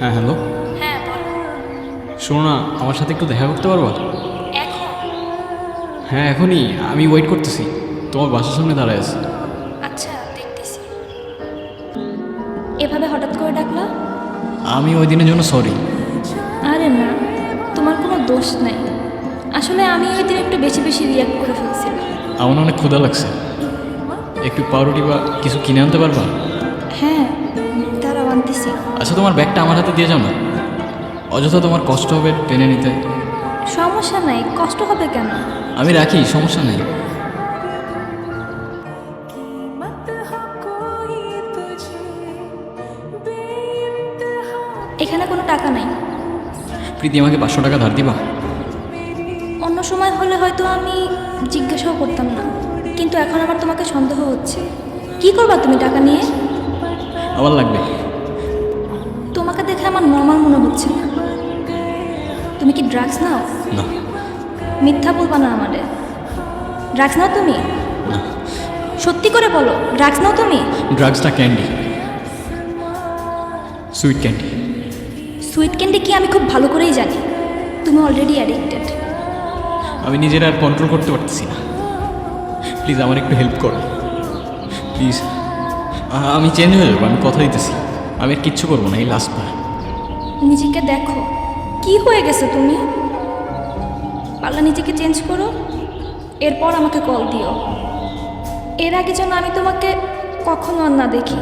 হ্যাঁ হ্যালো। হ্যাঁ শোনো না আমার সাথে একটু দেখা করতে পারবা? এখন? হ্যাঁ এখনই। আমি ওয়েট করতেছি। তোমার বাসার সামনে দাঁড়ায় আছি। আচ্ছা দেখতেছি। এভাবে হঠাৎ করে ডাকলা? আমি ওই দিনের জন্য সরি আরে না তোমার কোনো দোষ নাই। আসলে আমি ওই দিন একটু বেশি বেশি রিয়াক্ট করে ফেলছি আমার অনেক ক্ষুধা লাগছে। একটু পাউরুটি বা কিছু কিনে আনতে পারবা? হ্যাঁ আচ্ছা তোমার ব্যাগটা আমার হাতে দিয়ে যাও না। অযথা তোমার কষ্ট হবে টেনে নিতে। সমস্যা নাই কষ্ট হবে কেন? আমি রাখি সমস্যা নেই। এখানে কোনো টাকা নাই। প্রীতি আমাকে পাঁচশো টাকা ধার দিবা? অন্য সময় হলে হয়তো আমি জিজ্ঞাসাও করতাম না। কিন্তু এখন আমার তোমাকে সন্দেহ হচ্ছে। কি করবা তুমি টাকা নিয়ে? আবার লাগবে। আমার নর্মাল মনে হচ্ছে না। তুমি কি ড্রাগস নাও? না। মিথ্যা বলবা না আমাদের। ড্রাগস নাও তুমি? সত্যি করে বলো ড্রাগস নাও তুমি? ড্রাগসটা candy sweet candy sweet candy কি আমি খুব ভালো করেই জানি। তুমি অলরেডি অ্যাডিক্টেড আমি নিজের আর কন্ট্রোল করতে পারতেছি না। প্লিজ আমার একটু হেল্প করো। প্লিজ আমি চেঞ্জ হয়ে যাব আমি কথা দিতেছি। আমি আর কিচ্ছু করব না এই লাস্ট বার। নিজেকে দেখো। কি হয়ে গেছে তুমি? পাল্লা নিজেকে চেঞ্জ করো। এরপর আমাকে কল দিও। এর আগে যেন আমি তোমাকে কখনো আর না দেখি।